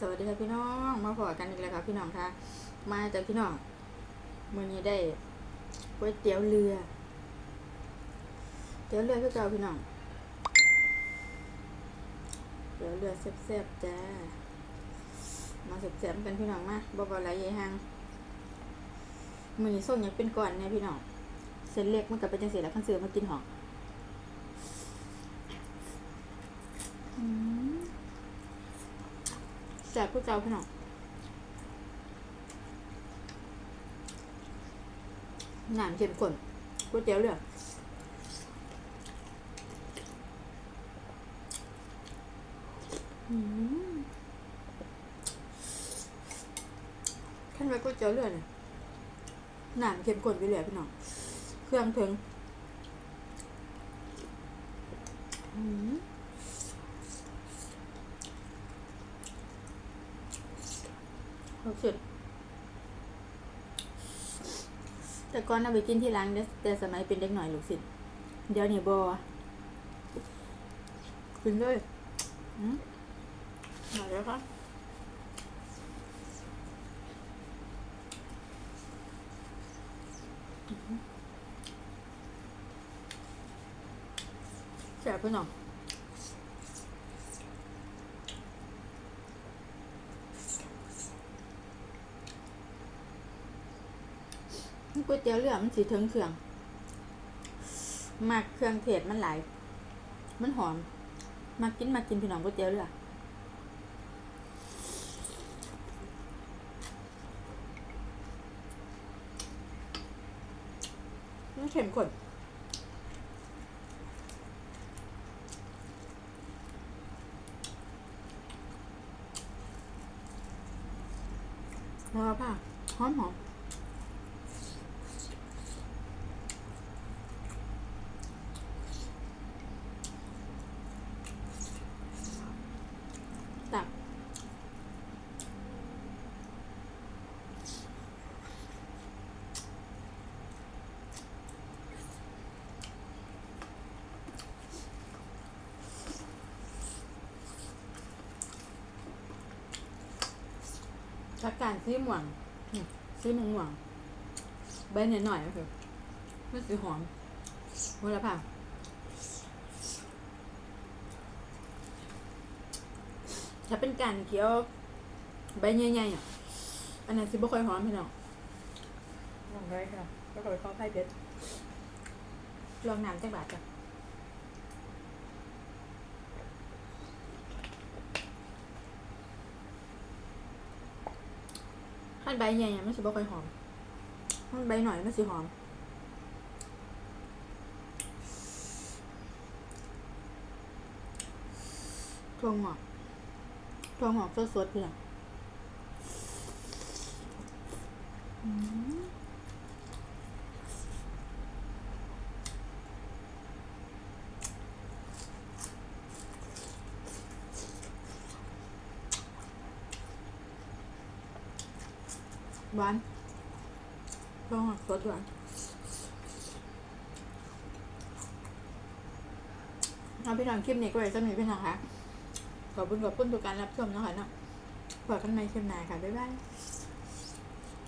สวัสดีค่ะพี่น้องมาพอกันอีกแล้วค่ะพี่น้องค่ะ มาจากพี่น้องมื้อนี้ได้ก๋วยเตี๋ยวเรือเตี๋ยวเรือคือเก่าพี่น้องเตี๋ยวเรือแซ่บๆจ้ามาแซ่บๆกันพี่น้องมาบ่บ่หลายใหญ่หางมื้อนี้ส้มยังเป็นก่อนเนี่ยพี่น้องเส้นเล็กมันก็เป็นจังซี่แหละคันซื้อมากินหอมอืม แซ่บผู้เจ้าพี่น้องหนามเข้มข้นก๋วยเตี๋ยวเรืออืมขั้นไว้ก๋วยเตี๋ยวเรือเนี่ยหนามเข้มข้นไปเลยพี่น้อง เครื่องถึง อืม รู้สึกแต่ก่อนเอาไปกินที่ร้านแต่สมัยเป็นเด็กหน่อยลูกศิษย์เดี๋ยวนี้บอกินเลยอืมมาแล้วครับแซ่บไปหน่อย ก๋วยเตี๋ยวเรือมันสีถึงเครื่องมากเครื่องเทศมันหลาย มันหอม มากินมากินพี่น้องก๋วยเตี๋ยวเรือมันเข็มข้นแล้วผ้าหอมหอม ตัก ชักการซีหม่วงนี่ซีหม่วงม่วงใบหน่อยๆก็คือมันสีหอมเวลาผ่าถ้าเป็นการเคี้ยวใบใหญ่ๆอะอันนั้นสิบ่ค่อยหอมพี่น้องลองได้ค่ะก็ค่อยเข้าไพ่เพชรลองน้ำจังบาทจ้ะ ถ้าใบใหญ่ๆมันสิบ่ค่อยหอม มันใบหน่อยมันสิหอมถั่วงอกถั่วงอกสดๆเลยอืม หวานลองอกสดหวานเอาพี่น้องคลิปนี้ก็ไว้สำหรับพี่น้องค่ะ ขอบคุณขอบคุณทุกการรับชมนะคะเนาะพบกันใหม่คลิปหน้าค่ะ บ๊ายบาย